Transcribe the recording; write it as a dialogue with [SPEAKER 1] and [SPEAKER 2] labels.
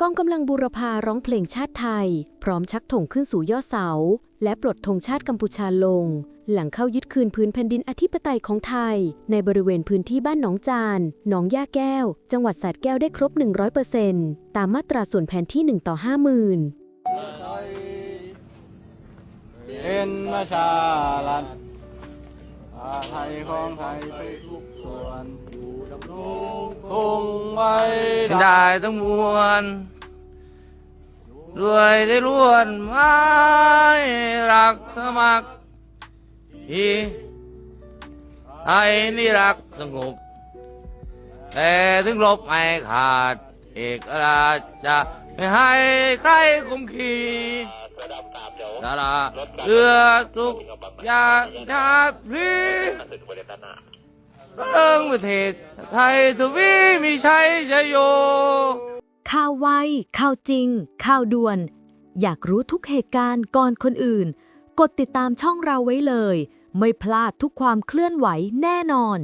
[SPEAKER 1] กองกำลังบูรพาร้องเพลงชาติไทย พร้อมชักธงขึ้นสู่ยอดเสา และปลดธงชาติกัมพูชาลง หลังเข้ายึดคืนพื้นแผ่นดินอธิปไตยของไทย ในบริเวณพื้นที่บ้านหนองจาน หนองย่าแก้ว จังหวัดสระแก้วได้ครบ 100%ตามมาตราส่วนแผนที่ 1 ต่อ 50,000
[SPEAKER 2] เป็นประชารัฐอาไทยของไทยไปทุกส่วน ไว้
[SPEAKER 3] ได้ทั้งมวลด้วยได้ล้วนไม้รักสมัครอีไทยนี่รักสงบ แต่ถึงลบไม่ขาด เอกราชจะไม่ให้ใครคุมขีดาราเรือทุกอย่างชาติพลี เรื่องประเทศไทยทวีมีชัยชโย
[SPEAKER 1] ข่าวไว ข่าวจริง ข่าวด่วน อยากรู้ทุกเหตุการณ์ก่อนคนอื่น กดติดตามช่องเราไว้เลย ไม่พลาดทุกความเคลื่อนไหวแน่นอน